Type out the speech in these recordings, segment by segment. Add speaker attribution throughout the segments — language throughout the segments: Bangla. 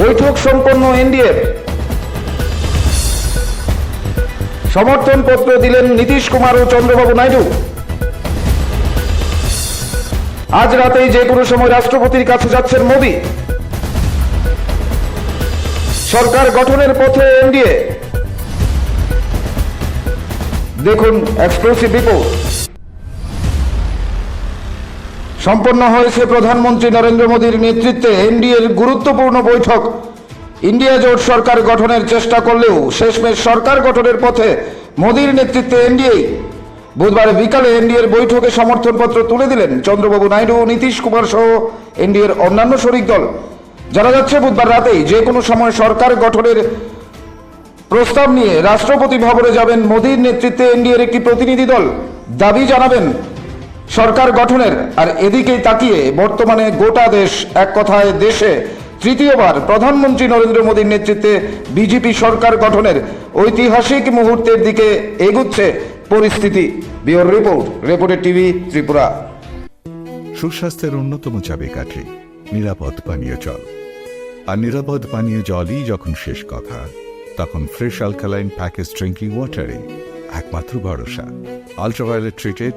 Speaker 1: বৈঠক সম্পন্ন এনডিএর সমর্থন পত্র দিলেন নীতিশ কুমার ও চন্দ্রবাবু নাইডু। আজ রাতেই যে কোনো সময় রাষ্ট্রপতির কাছে যাচ্ছেন মোদী। সরকার গঠনের পথে এনডিএ। দেখুন, এক্সক্লুসিভ রিপোর্ট। সম্পন্ন হয়েছে প্রধানমন্ত্রী নরেন্দ্র মোদীর নেতৃত্বে এনডিএর গুরুত্বপূর্ণ বৈঠক। ইন্ডিয়া জোট সরকার গঠনের চেষ্টা করলেও শেষমেশ সরকার গঠনের পথে মোদীর নেতৃত্বে এনডিএ। বুধবার বিকালে এনডিএর বৈঠকে সমর্থনপত্র তুলে দিলেন চন্দ্রবাবু নাইডু, নীতিশ কুমার সহ এনডিএর অন্যান্য শরিক দল। জানা যাচ্ছে, বুধবার রাতেই যে কোনো সময় সরকার গঠনের প্রস্তাব নিয়ে রাষ্ট্রপতি ভবনে যাবেন মোদীর নেতৃত্বে এনডিএর একটি প্রতিনিধি দল। দাবি জানাবেন সরকার গঠনের আর এদিকেই তাকিয়ে বর্তমানে গোটা দেশ এক কথায় দেশে তৃতীয়বার প্রধানমন্ত্রী নরেন্দ্র মোদীর নেতৃত্বে বিজেপি সরকার গঠনের ঐতিহাসিক মুহূর্তের দিকে এগুচ্ছে পরিস্থিতি। বিওর রিপোর্ট, রিপোর্টের টিভি, ত্রিপুরা।
Speaker 2: সুস্বাস্থ্যের অন্যতম চাবিকাঠি, নিরাপদ পানীয় জল। আর নিরাপদ পানীয় জলই যখন শেষ কথা, তখন ফ্রেশ অ্যালকালাইন প্যাকেজ ড্রিঙ্কিং ওয়াটারে একমাত্র ভরসা। Ultraviolet treated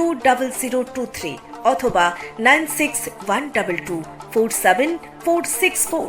Speaker 3: two double zero two three অথবা nine six one double two four seven four six four